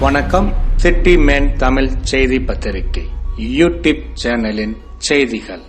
வணக்கம். City man Tamil செய்தி பத்திரிகை. யூடியூப் சேனலின் செய்திகள்.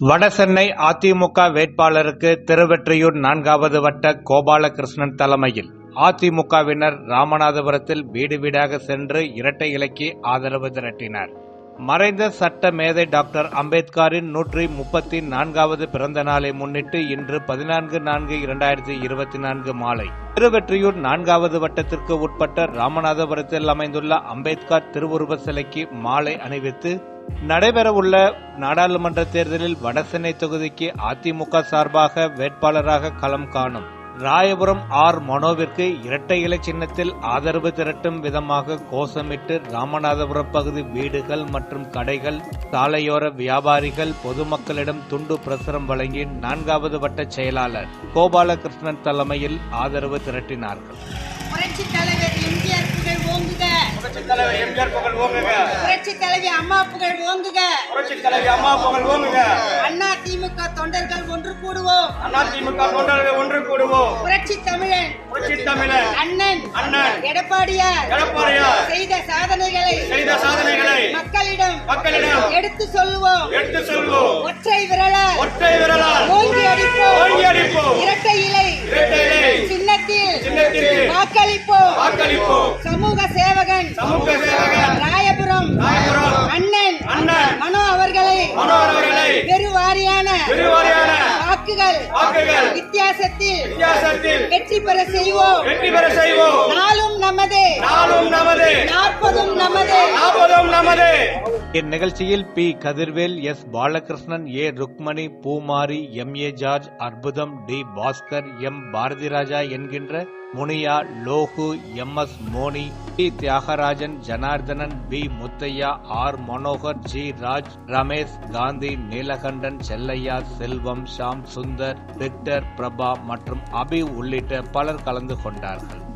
வடசென்னை அதிமுக வேட்பாளருக்கு திருவெற்றியூர் நான்காவது வட்ட கோபாலகிருஷ்ணன் தலைமையில். அதிமுகவினர் ராமநாதபுரத்தில் வீடு வீடாக சென்று இரட்டை இலைக்கு ஆதரவு திரட்டினர். மறைந்த சட்ட மேதை டாக்டர் அம்பேத்கரின் நூற்றி முப்பத்தி நான்காவது பிறந்த நாளை முன்னிட்டு இன்று பதினான்கு நான்கு இரண்டாயிரத்தி இருபத்தி நான்கு மாலை திருவெற்றியூர் நான்காவது வட்டத்திற்கு உட்பட்ட ராமநாதபுரத்தில் அமைந்துள்ள அம்பேத்கர் திருவுருவ சிலைக்கு மாலை அணிவித்து நடைபெறவுள்ள நாடாளுமன்ற தேர்தலில் வடசென்னை தொகுதிக்கு அதிமுக சார்பாக வேட்பாளராக களம் காணும். ராயபுரம் ஆர் மனோவிற்கு இரட்டை இலை சின்னத்தில் ஆதரவு திரட்டும் விதமாக கோஷமிட்டு ராமநாதபுரம் பகுதி வீடுகள் மற்றும் கடைகள் சாலையோர வியாபாரிகள் பொதுமக்களிடம் துண்டு பிரசுரம் வழங்கி நான்காவது வட்ட செயலாளர் கோபாலகிருஷ்ணன் தலைமையில் ஆதரவு திரட்டினார்கள். புரட்சி தலைவர் எம்ஜிஆர் புகழ் ஓங்குக. புரட்சித் தலைவர் எம்ஜிஆர் புகழ் ஓங்குக. புரட்சி தலைவி அம்மா புகழ் ஓங்குக. புரட்சித் தலைவி அம்மா புகழ் ஓங்குக. அண்ணா திமுக தொண்டர்கள் ஒன்று கூடுவோம். அதிமுக தொண்டர்கள் ஒன்று கூடுவோம். புரட்சி தமிழன். புரட்சி தமிழர் அண்ணன். அண்ணன். எடப்பாடியார். எடப்பாடியார். செய்த சாதனைகளை செய்த சாதனைகளை மக்களிடம் மக்களிடம் எடுத்து சொல்லுவோம். எடுத்து சொல்வோம் ஒற்றை விரலால் ஒற்றை விரலால் ஓங்கி அடிப்போம். ஓங்கி அடிப்போம் இரட்டை இலை. இரட்டை இலை. சின்னத்தில் சின்னத்திற்கு வாக்களிப்போம். வாக்களிப்போம். சமூக சேவகன். சமூக சேவகன். வாக்குகள். வித்தியாசத்தில் வித்தியாசத்தில் வெற்றி பெற செய்வோம். வெற்றி பெற செய்வோம். நாளும் நமது. நாளும் நமது. நாற்பதும் நமது. நாற்பதும் நமது. இந்நிகழ்ச்சியில் P. Kathirvel S. Balakrishnan A. Rukmani Poomari M. A. George Arputham T. Bhaskar M. Bharathiraja என்கின்ற Muniya Logu M S Moni T. Thiyagarajan Janardhanan P. Muthaiah R. Manohar G. Raj Ramesh Gandhi Neelakandan Chellaiah Selvam Sham Sundar Victor Prabha மற்றும் அபி உள்ளிட்ட பலர் கலந்து கொண்டார்கள்.